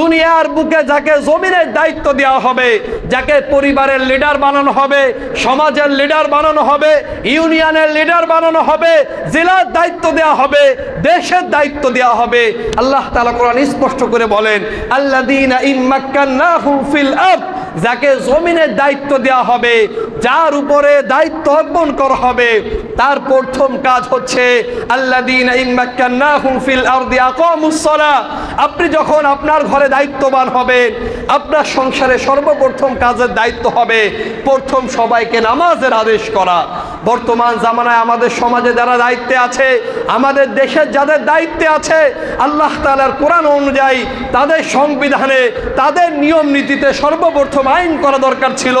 দুনিয়ার বুকে যাকে জমিনের দায়িত্ব দেওয়া হবে, যাকে পরিবারের লিডার বানানো হবে, সমাজের লিডার বানানো হবে, ইউনিয়নের লিডার বানানো হবে, জেলার দায়িত্ব দেওয়া হবে, দেশের দায়িত্ব দেওয়া হবে। আল্লাহ তালা কোরআন স্পষ্ট করে বলেন আল্লাহ দিন ইম্মাক্কান্না ফিল আরদ যাকে জমিনের দায়িত্ব দেওয়া হবে, যার উপরে দায়িত্ব অর্পণ করা হবে, তার প্রথম কাজ হচ্ছে আপনি যখন আপনার ঘরে দায়িত্ববান হবেন, আপনার সংসারে সর্বপ্রথম কাজের দায়িত্ব হবে, প্রথম সবাইকে নামাজের আদেশ করা। বর্তমান জামানায় আমাদের সমাজে যারা দায়িত্বে আছে, আমাদের দেশের যাদের দায়িত্বে আছে, আল্লাহ তাআলার কোরআন অনুযায়ী তাদের সংবিধানে, তাদের নিয়ম নীতিতে সর্বপ্রথম আইন করা দরকার ছিল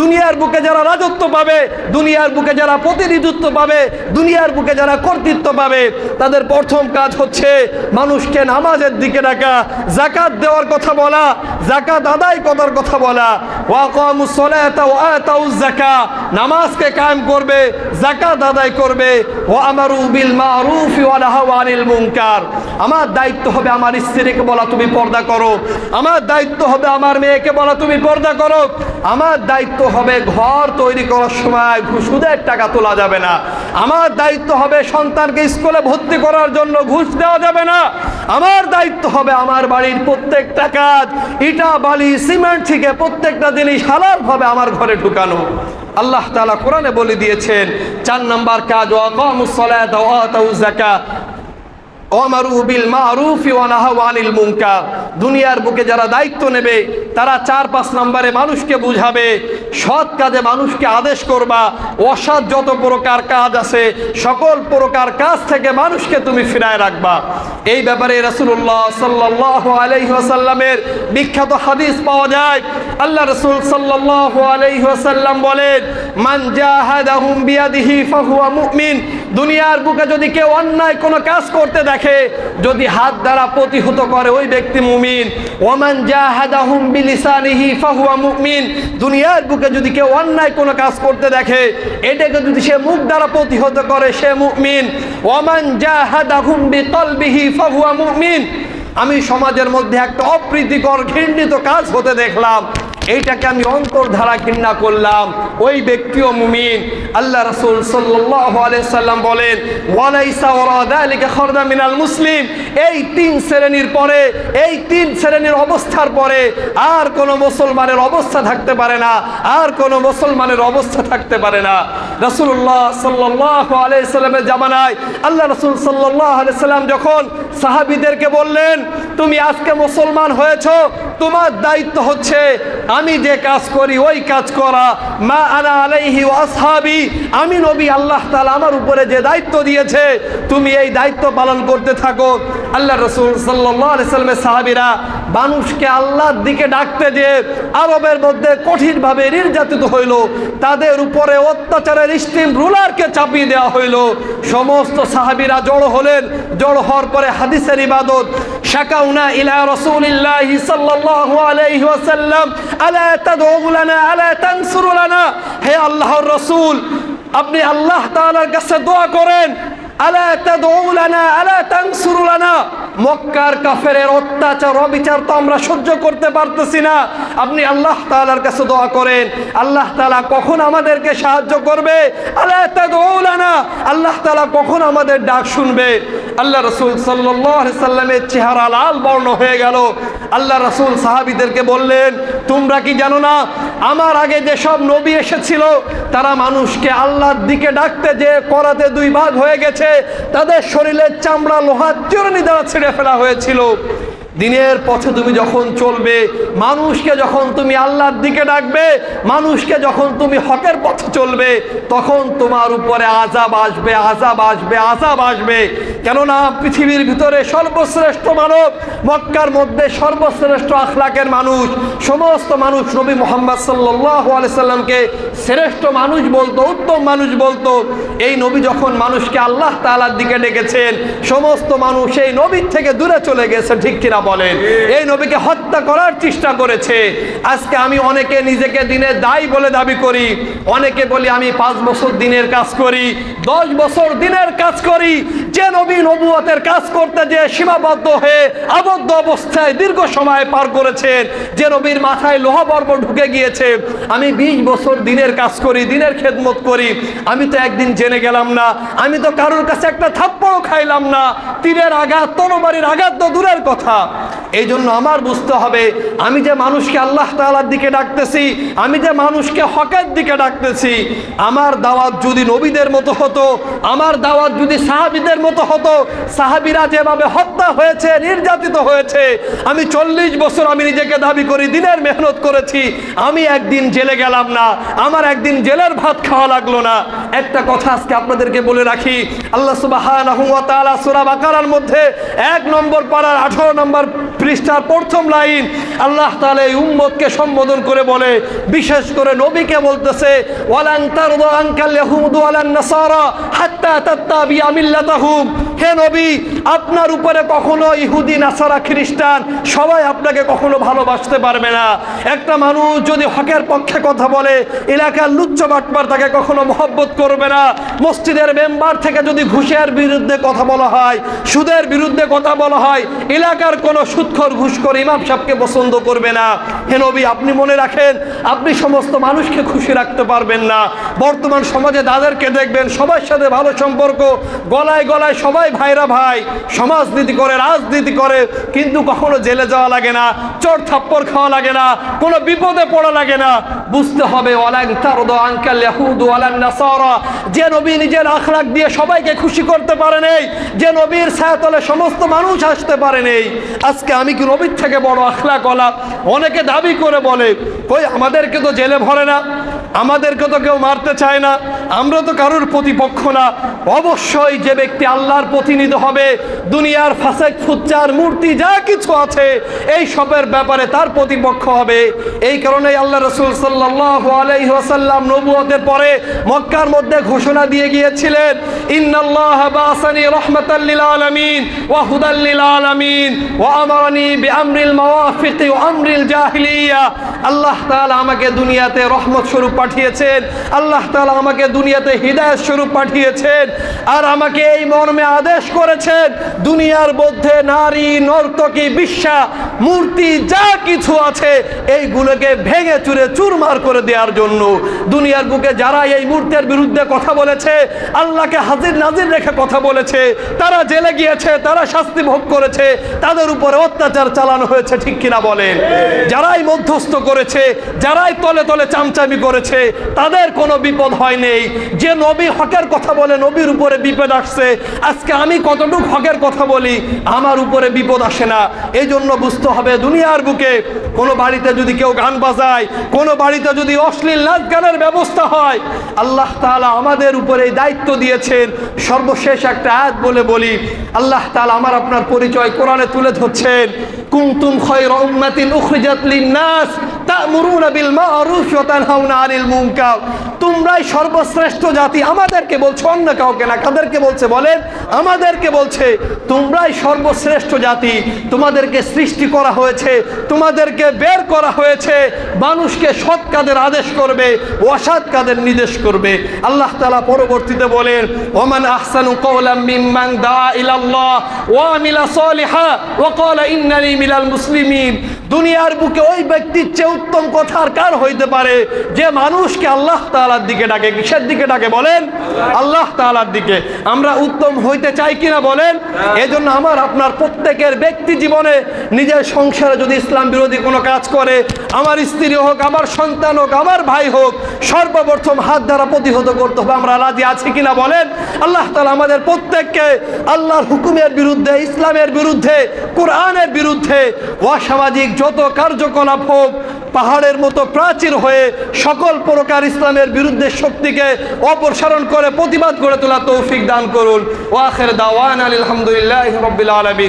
দুনিয়ার বুকে যারা রাজত্ব পাবে, দুনিয়ার বুকে যারা প্রতিনিধিত্ব পাবে, দুনিয়ার বুকে যারা কর্তৃত্ব পাবে, তাদের প্রথম কাজ হচ্ছে মানুষকে নামাজের দিকে ডাকা। জাকাত দেওয়ার কথা বলা জাকাত আদায় করার কথা বলা। ওয়া নামাজকে কায়েম করবে জাকাত আদায় করবে। ওয়া আমারু বিল মারুফ আনিল মুনকার। আমার দায়িত্ব হবে আমার স্ত্রীকে বলা, তুমি পর্দা করো। আমার দায়িত্ব হবে আমার মেয়েকে বলা, তুমি পর্দা করো। আমার দায়িত্ব হবে ঘর তৈরি করার সময় সুদের টাকা তোলা যাবে না। আমার দায়িত্ব হবে সন্তানকে স্কুলে ভর্তি করার জন্য ঘুষ দেওয়া যাবে না। আমার দায়িত্ব হবে আমার বাড়ির প্রত্যেকটা কাজ বালি সিমেন্ট থেকে প্রত্যেকটা জিনিস হালালভাবে আমার ঘরে ঢুকানো। আল্লাহ তালা কোরআনে বলে দিয়েছেন, চার নম্বর কাজ, ওয়া আতাউজ দুনিয়ার বুকে যারা দায়িত্ব নেবে, তারা চার পাঁচ নম্বরে মানুষকে বুঝাবে, সৎ কাজে মানুষকে আদেশ করবা, অসৎ যত প্রকার কাজ আছে, সকল প্রকার কাজ থেকে মানুষকে তুমি ফিরায় রাখবা। এই ব্যাপারে রাসূলুল্লাহ সাল্লাল্লাহু আলাইহি ওয়াসাল্লামের বিখ্যাত হাদিস পাওয়া যায়। আল্লাহ রাসূল সাল্লাল্লাহু আলাইহি ওয়াসাল্লাম বলেন, মান ফাহুয়া মুমিন। দুনিয়ার বুকে যদি কেউ অন্যায় কোনো কাজ করতে দেখে, যদি হাত দ্বারা প্রতিহত করে ওই ব্যক্তি মুমিন ওমান জাহাদাহুম বিলিসানিহি ফাহুয়া মুমিন, দুনিয়ার বুকে যদি কেউ অন্যায় কোনো কাজ করতে দেখে, এটাকে যদি সে মুখ দ্বারা প্রতিহত করে, সে মুমিন ওমান জাহাদাহুম বিকলবিহি ফাহুয়া মুমিন। আমি সমাজের মধ্যে একটা অপ্রীতিকর, ঘৃণিত কাজ হতে দেখলাম। এইটাকে আমি অন্তর্ধারা ঘৃণা করলাম। ওই ব্যক্তিও মুমিন, আল্লাহ রসুল সাল্লাম বলেন মিনাল মুসলিম। এই তিন শ্রেণির পরে, এই তিন শ্রেণির অবস্থার পরে আর কোনো মুসলমানের অবস্থা থাকতে পারে না, আর কোনো মুসলমানের অবস্থা থাকতে পারে না। রাসূলুল্লাহ সাল্লাল্লাহু আলাইহি সাল্লামের জামানায় আল্লাহ রাসূল সাল্লাল্লাহু আলাইহি সাল্লাম যখন সাহাবীদেরকে বললেন, তুমি আজকে মুসলমান হয়েছো তোমার দায়িত্ব হচ্ছে, আমি যে কাজ করি, ওই কাজ করা। মা আনা আলাইহি ওয়াসহাবি আমি নবী আল্লাহ তাআলা আমার উপরে যে দায়িত্ব দিয়েছে, তুমি এই দায়িত্ব পালন করতে থাকো। আল্লাহ রসুল আলাইহি সাল্লামের সাহাবীরা মানুষকে আল্লাহর দিকে ডাকতে যে আরবের মধ্যে কঠিনভাবে নির্যাতিত হইল, তাদের উপরে অত্যাচারের স্টিম রুলারকে চাপিয়ে দেওয়া হইল। সমস্ত সাহাবিরা জড়ো হলেন। জড়ো হওয়ার পরে হাদিসের ইবাদত, শাকাউনা ইলা রাসূলিল্লাহি সাল্লাল্লাহু আলাইহি ওয়াসাল্লাম, আলা তাদউ লানা, আলা তানসুরু লানা? হে আল্লাহর রাসূল, আপনি আল্লাহ তাআলার কাছে দোয়া করেন, আলা তাদউ লানা, আলা তানসুরু লানা? মক্কার কাফেরের অত্যাচার, অবিচার তো আমরা সহ্য করতে পারতেছি না। আপনি আল্লাহ তাআলার কাছে দোয়া করেন, আল্লাহ তালা কখন আমাদেরকে সাহায্য করবে? আলা তাদউ লানা, আল্লাহ তালা কখন আমাদের ডাক শুনবে? আল্লাহ রসুল সাল্লামের চেহারা লাল বর্ণ হয়ে গেল। আল্লাহ রসুল সাহাবিদেরকে বললেন, তোমরা কি জানো না আমার আগে যেসব নবী এসেছিল, তারা মানুষকে আল্লাহর দিকে ডাকতে যে করাতে দুই ভাগ হয়ে গেছে, তাদের শরীরের চামড়া লোহার চরণি দ্বারা ছিঁড়ে ফেলা হয়েছিল। দিনের পথে তুমি যখন চলবে, মানুষকে যখন তুমি আল্লাহর দিকে ডাকবে, মানুষকে যখন তুমি হকের পথে চলবে, তখন তোমার উপরে আজাব আসবে আজাব আসবে আজাব আসবে। কেননা পৃথিবীর ভিতরে সর্বশ্রেষ্ঠ মানব, মক্কার মধ্যে সর্বশ্রেষ্ঠ আখলাকের মানুষ, সমস্ত মানুষ নবী মোহাম্মদ আলাইহি সাল্লামকে শ্রেষ্ঠ মানুষ বলতো, উত্তম মানুষ বলতো। এই নবী যখন মানুষকে আল্লাহ তালার দিকে ডেকেছেন, সমস্ত মানুষ এই নবীর থেকে দূরে চলে গেছে, ঠিক কিনা বলেন, এই নবীকে হত্যা করার চেষ্টা করেছে। আজকে আমি অনেকে নিজেকে দিনে দায়ী বলে দাবি করি, অনেকে বলি আমি পাঁচ বছর দিনের কাজ করি, দশ বছর দিনের কাজ করি। যে নবী নবুয়তের কাজ করতে যে সীমাবদ্ধ হয়ে আবদ্ধ অবস্থায় দীর্ঘ সময় পার করেছেন, যে নবীর মাথায় লোহা বর্ব ঢুকে গিয়েছে, আমি বিশ বছর দিনের কাজ করি, দিনের খেদমত করি। আমি তো একদিন জেনে গেলাম না, আমি তো কারোর কাছে একটা থাপ্পড়ও খাইলাম না। তীরের আঘাত, তরবারির আঘাত তো দূরের কথা। এই জন্য আমার বুঝতে হবে, আমি যে মানুষকে আল্লাহ তাআলার দিকে ডাকতেছি, আমি যে মানুষকে হকের দিকে ডাকতেছি, আমার দাওয়াত যদি নবীদের মতো হতো, আমার দাওয়াত যদি সাহাবিদের মতো হতো, সাহাবিরা যেভাবে হত্যা হয়েছে, নির্যাতিত হয়েছে, আমি চল্লিশ বছর আমি নিজেকে দাবি করি, দিনের মেহনত করেছি, আমি একদিন জেলে গেলাম না, আমার একদিন জেলের ভাত খাওয়া লাগল না। একটা কথা আজকে আপনাদেরকে বলে রাখি, আল্লাহ সূরা বাকারার মধ্যে এক নম্বর পাড়ার 18 নম্বর পৃষ্ঠার প্রথম লাইন, আল্লাহ এই উম্মতকে সম্বোধন করে বলে, বিশেষ করে নবীকে বলতেছে হে নবী, আপনার উপরে কখনো ইহুদি, নাসারা, খ্রিস্টান সবাই আপনাকে কখনো ভালোবাসতে পারবে না। একটা মানুষ যদি হকের পক্ষে কথা বলে, এলাকার লুচ্চ বাটপার তাকে কখনো মহব্বত করবে না। মসজিদের মেম্বার থেকে যদি ঘুষের বিরুদ্ধে কথা বলা হয়, সুদের বিরুদ্ধে কথা বলা হয়, এলাকার কোনো সুৎখর ঘুষ করে ইমাম সাহেবকে পছন্দ করবে না। হেনবি আপনি মনে রাখেন, আপনি সমস্ত মানুষকে খুশি রাখতে পারবেন না। বর্তমান সমাজে তাদেরকে দেখবেন, সবার সাথে ভালো সম্পর্ক, গলায় গলায় সবাই ভাইরা ভাই, সমাজনীতি করে, রাজনীতি করে, কিন্তু কখনো জেলে যাওয়া লাগে না, চোর থাপ্পড় খাওয়া লাগে না, কোনো বিপদে পড়া লাগে না। বুঝতে হবে যে নবী নিজের আখলাক দিয়ে সবাইকে খুশি করতে পারে নেই, যে নবীর ছায়াতলে সমস্ত মানুষ আসতে পারে নেই। আজকে আমি কি নবীর থেকে বড় আখলাক ওলা অনেকে দাবি করে বলে, কই, আমাদেরকে তো জেলে ভরে না, আমাদেরকে তো কেউ মারতে চায় না, আমরা তো কারোর প্রতিপক্ষ না। অবশ্যই যে ব্যক্তি আল্লাহর প্রতিনিধি হবে, দুনিয়ার ফাসেক, ফুচ্চার, মূর্তি, যা কিছু আছে, এই সবের ব্যাপারে তার প্রতিপক্ষ হবে। এই কারণে আল্লাহ রসুল সাল্লাহ আলাইহি নবুয়তের পরে মক্কার মধ্যে ঘোষণা দিয়ে গিয়েছিলেন, ইন্নাল্লাহ বাসানি রহমাতাল লিল আলামিন ওয়া হুদাল লিল আলামিন ওয়া বিআমরিল মাওয়াফিক ওয়া আমরিল জাহিলিয়া। আল্লাহ তাআলা আমাকে দুনিয়াতে রহমত স্বরূপ পাঠিয়েছেন। আল্লাহ তাআলা আমাকে দুনিয়াতে হিদায়াত স্বরূপ পাঠিয়েছেন আর আমাকে এই মর্মে আদেশ করেছেন, দুনিয়ার মধ্যে নারী, নর্তকী বিশ্বা মূর্তি, যা কিছু আছে, এইগুলোকে ভেঙে চুরে চুরমার করে দেওয়ার জন্য। দুনিয়ার বুকে যারা এই মূর্তির বিরুদ্ধে কথা বলেছে, আল্লাহকে হাজির নাজির রেখে কথা বলেছে, তারা জেলে গিয়েছে, তারা শাস্তি ভোগ করেছে, তাদের উপরে অত্যাচার চালানো হয়েছে, ঠিক কিনা বলেন? যারাই মধ্যস্থ করেছে, যারাই তলে তলে চামচামি করেছে, তাদের কোনো বিপদ হয় নেই। যে নবী হকের কথা বলে নবীর উপরে বিপদ আসছে, আজকে আমি কতটুকু হকের কথা বলি, আমার উপরে বিপদ আসে না। এই জন্য বুঝতে হবে দুনিয়ার বুকে, কোনো বাড়িতে যদি কেউ গান বাজায়, কোনো বাড়িতে যদি অশ্লীল নাচ গানের ব্যবস্থা হয়, আল্লাহ তাআলা আমাদের উপরে দায়িত্ব দিয়েছেন। সর্বশেষ একটা আয়াত বলে বলি, আল্লাহ তাআলা আমার আপনার পরিচয় কোরআনে তুলে ধরছেন, কুনতুম খায়রা উম্মাতিন উখরিজাত লিন-নাস তা'মুরুনা বিল মা'রুফ ওয়া আনিল মুনকার। তোমরাই সর্বশ্রেষ্ঠ জাতি। আমাদেরকে বলছো, অন্য কাউকে না, কাদেরকে বলছে বলেন? আমাদেরকে বলছে, তোমরাই সর্বশ্রেষ্ঠ জাতি। তোমাদেরকে সৃষ্টি করা হয়েছে, তোমাদেরকে বের করা হয়েছে। মানুষকে সৎ কাদের আদেশ করবে, অসৎ কাদের নির্দেশ করবে। আল্লাহ তাআলা পরবর্তীতে বলেন, ওমান আহসানু কওলাম মিম্মান দা ইলাল্লাহ ওয়া আমিলা সালিহা ওয়া ক্বালা ইন্নানি মিনাল মুসলিমিন। দুনিয়ার বুকে ওই ব্যক্তির চেয়ে উত্তম কথা আর কার হইতে পারে? যে মানুষকে আল্লাহ তাআলার দিকে ডাকে, কিসের দিকে ডাকে বলেন? আল্লাহ তাআলার দিকে। আমরা উত্তম হইতে চাই কিনা বলেন? এজন্য আমার, আপনার প্রত্যেকের ব্যক্তি জীবনে নিজের সংসারে যদি ইসলাম বিরোধী কোনো কাজ করে, আমার স্ত্রী হোক, আমার সন্তান হোক, আমার ভাই হোক, সর্বপ্রথম হাত দ্বারা প্রতিহত করতে হবে, আমরা রাজি আছি কিনা বলেন? আল্লাহ তালা আমাদের প্রত্যেককে আল্লাহর হুকুমের বিরুদ্ধে, ইসলামের বিরুদ্ধে কোরআনের বিরুদ্ধে অসামাজিক যত কার্যকলাপ হোক, পাহাড়ের মতো প্রাচীর হয়ে সকল প্রকার ইসলামের বিরুদ্ধে শক্তিকে অপসারণ করে প্রতিবাদ করে তোলা তৌফিক দান করুন। ওয়াখের দাওয়ান আলহামদুলিল্লাহ রবিল আলমী